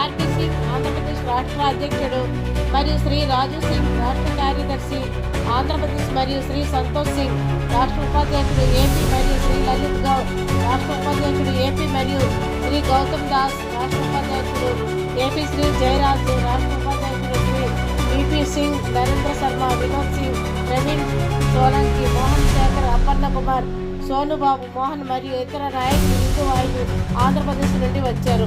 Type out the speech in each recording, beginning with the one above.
RTC Singh Andhra Pradesh రాష్ట్ర అధ్యక్షుడు మరియు శ్రీ రాజు సింగ్ రాష్ట్ర కార్యదర్శి ఆంధ్రప్రదేశ్ మరియు శ్రీ సంతోష్ సింగ్ రాష్ట్ర ఉపాధ్యక్షుడు ఏపీ మరియు శ్రీ లలిత్ గౌడ్ రాష్ట్ర ఉపాధ్యక్షుడు ఏపీ మరియు శ్రీ గౌతమ్ దాస్ రాష్ట్ర ఉపాధ్యక్షుడు ఏపీ శ్రీ జయరాజు రాష్ట్ర ఉపాధ్యక్షుడు శ్రీ విపి సింగ్ నరేంద్ర శర్మ వినోద్ సింగ్ ప్రవీణ్ సోలంకి మోహన్ శేఖర్ అపర్ణ కుమార్ సోనుబాబు మోహన్ మరియు ఇతర నాయకులు హిందూ వాయులు ఆంధ్రప్రదేశ్ నుండి వచ్చారు.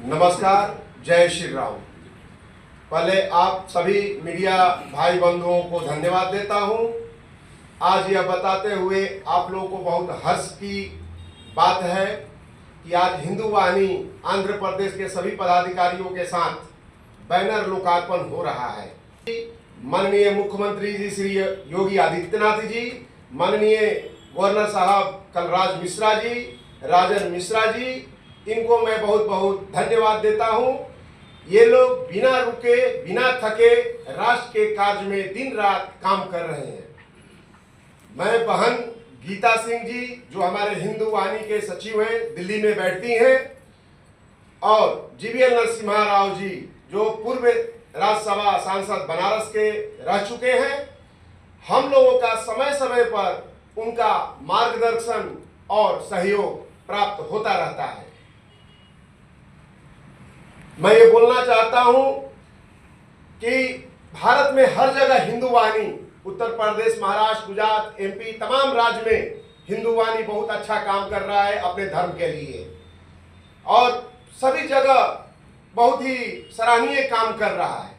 नमस्कार, जय श्री राम। पहले आप सभी मीडिया भाई बंधुओं को धन्यवाद देता हूँ। आज यह बताते हुए आप लोगों को बहुत हर्ष की बात है कि आज हिंदू वाहिनी आंध्र प्रदेश के सभी पदाधिकारियों के साथ बैनर लोकार्पण हो रहा है। माननीय मुख्यमंत्री जी श्री योगी आदित्यनाथ जी, माननीय गवर्नर साहब कलराज मिश्रा जी, राजन मिश्रा जी इनको मैं बहुत बहुत धन्यवाद देता हूँ। ये लोग बिना रुके, बिना थके राष्ट्र के कार्य में दिन रात काम कर रहे हैं। मैं बहन गीता सिंह जी, जो हमारे हिंदू वाणी के सचिव हैं, दिल्ली में बैठती हैं, और जीवीएल नरसिम्हा राव जी, जो पूर्व राज्यसभा सांसद बनारस के रह चुके हैं, हम लोगों का समय समय पर उनका मार्गदर्शन और सहयोग प्राप्त होता रहता है। मैं ये बोलना चाहता हूँ कि भारत में हर जगह हिंदू वाणी, उत्तर प्रदेश, महाराष्ट्र, गुजरात एमपी तमाम राज्य में हिंदू वाणी बहुत अच्छा काम कर रहा है अपने धर्म के लिए। और सभी जगह बहुत ही सराहनीय काम कर रहा है।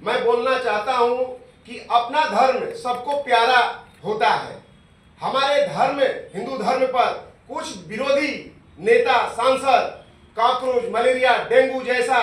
मैं बोलना चाहता हूँ कि अपना धर्म सबको प्यारा होता है। हमारे धर्म, हिंदू धर्म पर कुछ विरोधी नेता, सांसद कॉकरोच मलेरिया डेंगू जैसा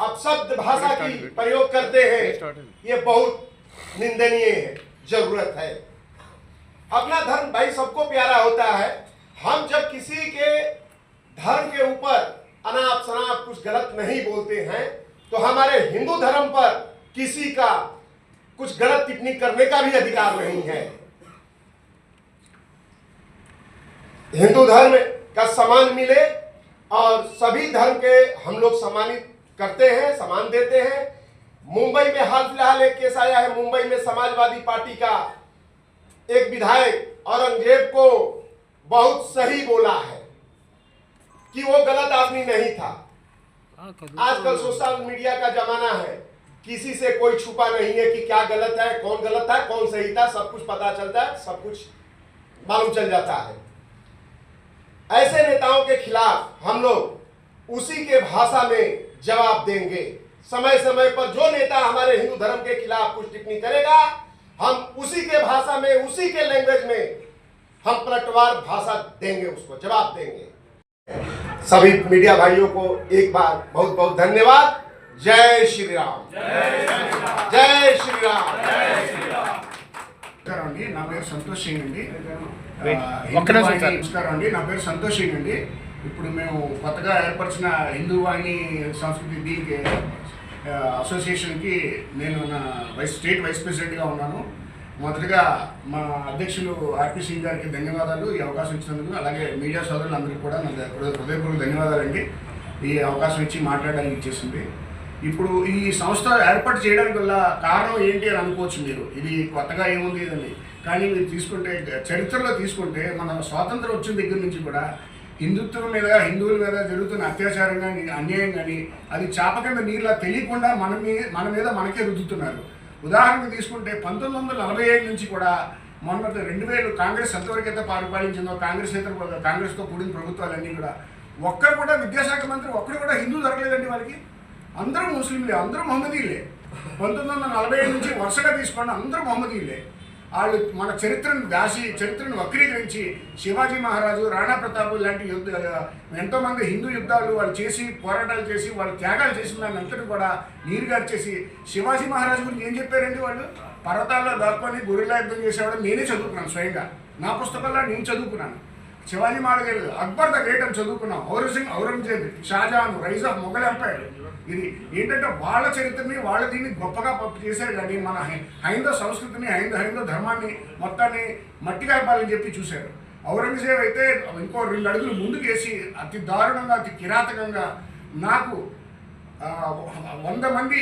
अपशब्द भाषा की प्रयोग करते हैं ये बहुत निंदनीय है ज़रूरत है। अपना धर्म भाई सबको प्यारा होता है। हम जब किसी के धर्म के ऊपर अनाप शनाप कुछ गलत नहीं बोलते हैं तो हमारे हिंदू धर्म पर किसी का कुछ गलत टिप्पणी करने का भी अधिकार नहीं है। हिंदू धर्म का सम्मान मिले और सभी धर्म के हम लोग सम्मानित करते हैं, सम्मान देते हैं। मुंबई में हाल फ़िलहाल एक केस आया है, मुंबई में समाजवादी पार्टी का एक विधायक औरंगज़ेब को बहुत सही बोला है कि वो गलत आदमी नहीं था। आजकल सोशल मीडिया का जमाना है, किसी से कोई छुपा नहीं है कि क्या गलत है, कौन गलत है, कौन सही था, सब कुछ पता चलता है, सब कुछ मालूम चल जाता है। ऐसे नेताओं के खिलाफ हम लोग उसी के भाषा में जवाब देंगे। समय समय पर जो नेता हमारे हिंदू धर्म के खिलाफ कुछ टिप्पणी करेगा हम उसी के भाषा में उसी के लैंग्वेज में हम पलटवार भाषा देंगे उसको जवाब देंगे। सभी मीडिया भाइयों को एक बार बहुत बहुत धन्यवाद। जय श्री राम जय श्री राम करेंगे नाम संतोष सिंह నమస్కారం అండి. నా పేరు సంతోష్ అండి. ఇప్పుడు మేము కొత్తగా ఏర్పరిచిన హిందూ వాహిని సంస్కృతి దీనికి అసోసియేషన్కి నేను నా వైస్ స్టేట్ వైస్ ప్రెసిడెంట్గా ఉన్నాను. మొదటగా మా అధ్యక్షులు ఆర్పి సింగ్ గారికి ధన్యవాదాలు ఈ అవకాశం ఇచ్చినందుకు. అలాగే మీడియా సోదరులందరికీ కూడా నా హృదయ- హృదయపూర్వక ధన్యవాదాలండి. ఈ అవకాశం ఇచ్చి మాట్లాడడానికి ఇచ్చేసింది. ఇప్పుడు ఈ సంస్థ ఏర్పాటు చేయడానికి వల్ల కారణం ఏంటి అని అనుకోవచ్చు మీరు. ఇది కొత్తగా ఏముంది ఇదని. కానీ మీరు తీసుకుంటే చరిత్రలో తీసుకుంటే మన స్వాతంత్రం వచ్చిన దగ్గర నుంచి కూడా హిందుత్వం మీద హిందువుల మీద జరుగుతున్న అత్యాచారం కానీ అన్యాయం కానీ అది చాప కింద నీళ్ళ తెలియకుండా మన మీద మన మీద మనకే రుద్దుతున్నారు. ఉదాహరణకు తీసుకుంటే పంతొమ్మిది వందల నలభై ఏడు నుంచి కూడా మొన్న రెండు వేలు కాంగ్రెస్ ఎంతవరకు అయితే పరిపాలించిందో కాంగ్రెస్ ఇతర కాంగ్రెస్తో కూడిన ప్రభుత్వాలన్నీ కూడా ఒక్కరు కూడా విద్యాశాఖ మంత్రి ఒక్కరు కూడా హిందూ దొరకలేదండి వాళ్ళకి. అందరూ ముస్లింలే అందరూ మహమ్మదీలే పంతొమ్మిది వందల నలభై ఏడు నుంచి వరుసగా తీసుకోండి అందరూ మహమ్మదీలే వాళ్ళు మన చరిత్రను దాసి చరిత్రను వక్రీకరించి శివాజీ మహారాజు రాణా ప్రతాప్ లాంటి యుద్ధ ఎంతోమంది హిందూ యుద్ధాలు వాళ్ళు చేసి పోరాటాలు చేసి వాళ్ళు త్యాగాలు చేసిన దాన్ని అంతటి కూడా నీరుగార్చేసి శివాజీ మహారాజు గురించి ఏం చెప్పారండి వాళ్ళు? పర్వతాల్లో దాక్కొని గురిలా యుద్ధం చేసేవాడు నేనే చదువుకున్నాను స్వయంగా. నా పుస్తకాల్లో నేను చదువుకున్నాను. శివాజీ మహారాజ్ అక్బర్ ద గ్రేట్ అని చదువుకున్నాం. Aurangzeb Aurangzeb Shahjahan rise of Mughal empire. ఇది ఏంటంటే వాళ్ళ చరిత్రని వాళ్ళ దీన్ని గొప్పగా చేశారు కానీ మన హై- హైందవ సంస్కృతిని హైందవ హైందవ ధర్మాన్ని మొత్తాన్ని మట్టి కలపాలని చెప్పి చూశారు. ఔరంగజేబ్ అయితే ఇంకో రెండు అడుగులు ముందుకేసి అతి దారుణంగా అతి కిరాతకంగా నాకు వంద మంది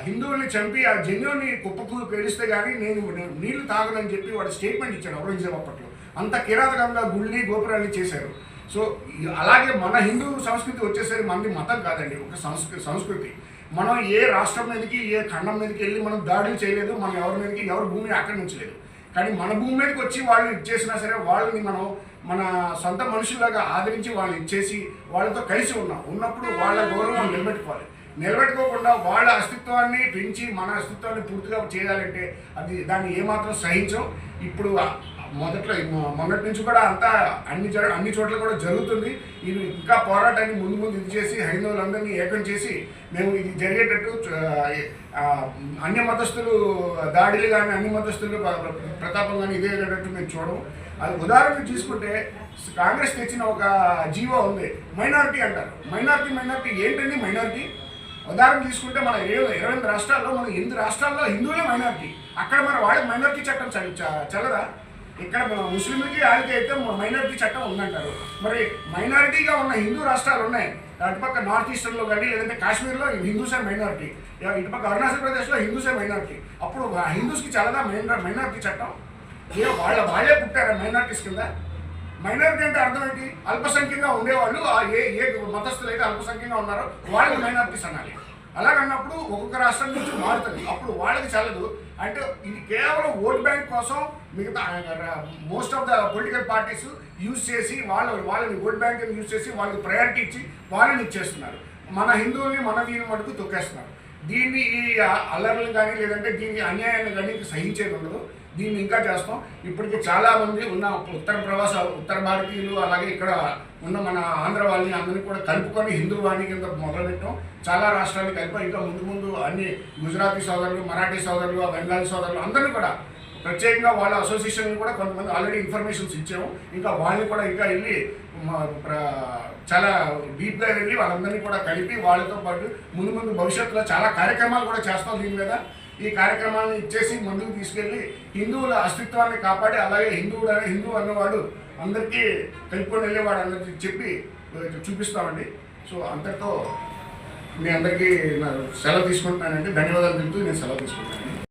హిందువుల్ని చంపి ఆ జన్యుని కుప్పకు పేలిస్తే కానీ నేను నేను నీళ్ళు తాగనని చెప్పి వాడు స్టేట్మెంట్ ఇచ్చాడు ఔరంగజేబ్ అప్పట్లో. అంత కిరాతకంగా గుళ్ళి గోపురాన్ని చేశారు. సో అలాగే మన హిందూ సంస్కృతి వచ్చేసరికి మనది మతం కాదండి ఒక సంస్కృతి సంస్కృతి. మనం ఏ రాష్ట్రం మీదకి ఏ ఖండం మీదకి వెళ్ళి మనం దాడులు చేయలేదు మనం ఎవరి మీదకి ఎవరి భూమిని ఆక్రమించలేదు కానీ మన భూమి మీదకి వచ్చి వాళ్ళు ఇచ్చేసినా సరే వాళ్ళని మనం మన సొంత మనుషులాగా ఆదరించి వాళ్ళు ఇచ్చేసి వాళ్ళతో కలిసి ఉన్నాం. ఉన్నప్పుడు వాళ్ళ గౌరవం నిలబెట్టుకోవాలి. నిలబెట్టుకోకుండా వాళ్ళ అస్తిత్వాన్ని పెంచి మన అస్తిత్వాన్ని పూర్తిగా చేయాలంటే అది దాన్ని ఏమాత్రం సహించం. ఇప్పుడు మొదట్లో మొన్నటి నుంచి కూడా అంతా అన్ని జర అన్ని చోట్ల కూడా జరుగుతుంది. ఇది ఇంకా పోరాటాన్ని ముందు ముందు ఇది చేసి హైందవులందరినీ ఏకం చేసి మేము ఇది జరిగేటట్టు అన్ని అన్య మతస్థులు దాడిలు కానీ అన్ని మతస్థులు ప్రతాపం కానీ ఇదే అయ్యేటట్టు మేము చూడము. అది ఉదాహరణ తీసుకుంటే కాంగ్రెస్ తెచ్చిన ఒక జీవో ఉంది. మైనారిటీ అంటారు. మైనారిటీ మైనారిటీ ఏంటండి మైనారిటీ? ఉదాహరణ తీసుకుంటే మన ఇరవై ఇరవై రాష్ట్రాల్లో మన ఎనిమిది రాష్ట్రాల్లో హిందువులే మైనారిటీ. అక్కడ మన వాళ్ళకి మైనారిటీ చట్టం చ- చల్లదా? ఇక్కడ ముస్లింలకి వాళ్ళకి అయితే మైనారిటీ చట్టం ఉందంటారు. మరి మైనారిటీగా ఉన్న హిందూ రాష్ట్రాలు ఉన్నాయి. అటుపక్క నార్త్ ఈస్టర్న్లో కానీ లేదంటే కాశ్మీర్లో హిందూసే మైనారిటీ. ఇటుపక్క అరుణాచల్ ప్రదేశ్లో హిందూసే మైనారిటీ. అప్పుడు హిందూస్కి చల్లదా మైనారిటీ చట్టం. ఏ వాళ్ళ వాళ్ళే పుట్టారా మైనారిటీస్ కింద? మైనారిటీ అంటే అర్థం ఏంటి? అల్పసంఖ్యంగా ఉండేవాళ్ళు ఆ ఏ ఏ మతస్థులు అయితే అల్పసంఖ్యంగా ఉన్నారో వాళ్ళు మైనారిటీస్ అనాలి. అలాగన్నప్పుడు ఒక్కొక్క రాష్ట్రం నుంచి మారుతుంది. అప్పుడు వాళ్ళకి చల్లదు. అంటే ఇది కేవలం ఓట్ బ్యాంక్ కోసం మిగతా most of the political parties use చేసి వాళ్ళ వాళ్ళని ఓట్ బ్యాంక్ యూజ్ చేసి వాళ్ళకి ప్రయారిటీ ఇచ్చి వాళ్ళని ఇచ్చేస్తున్నారు. మన హిందువుల్ని మన దీని మటుకు తొక్కేస్తున్నారు. దీన్ని ఈ అల్లర్లు కానీ లేదంటే దీన్ని అన్యాయాన్ని కానీ సహించేది ఉండదు. దీన్ని ఇంకా చేస్తాం. ఇప్పటికి చాలామంది ఉన్న ఉత్తర ప్రవాస ఉత్తర భారతీయులు అలాగే ఇక్కడ ఉన్న మన ఆంధ్ర వాళ్ళని అందరినీ కూడా కలుపుకొని హిందూ వాణి కింద మొదలుపెట్టాం. చాలా రాష్ట్రాలు కలిపి ఇంకా ముందు ముందు అన్ని గుజరాతీ సోదరులు మరాఠీ సోదరులు బెంగాలీ సోదరులు అందరినీ కూడా ప్రత్యేకంగా వాళ్ళ అసోసియేషన్ కూడా కొంతమంది ఆల్రెడీ ఇన్ఫర్మేషన్స్ ఇచ్చాము. ఇంకా వాళ్ళని కూడా ఇంకా వెళ్ళి చాలా డీప్గా వెళ్ళి వాళ్ళందరినీ కూడా కలిపి వాళ్ళతో పాటు ముందు ముందు భవిష్యత్తులో చాలా కార్యక్రమాలు కూడా చేస్తాం దీని మీద. ఈ కార్యక్రమాలను ఇచ్చేసి ముందుకు తీసుకెళ్ళి హిందువుల అస్తిత్వాన్ని కాపాడి అలాగే హిందువుడు హిందూ అన్నవాడు అందరికీ కలుపుకొని వెళ్ళేవాడు అన్నది చెప్పి చూపిస్తామండి. సో అంతటితో మీ అందరికీ సెలవు తీసుకుంటున్నానండి. ధన్యవాదాలు తెలుపుతూ నేను సెలవు తీసుకుంటాను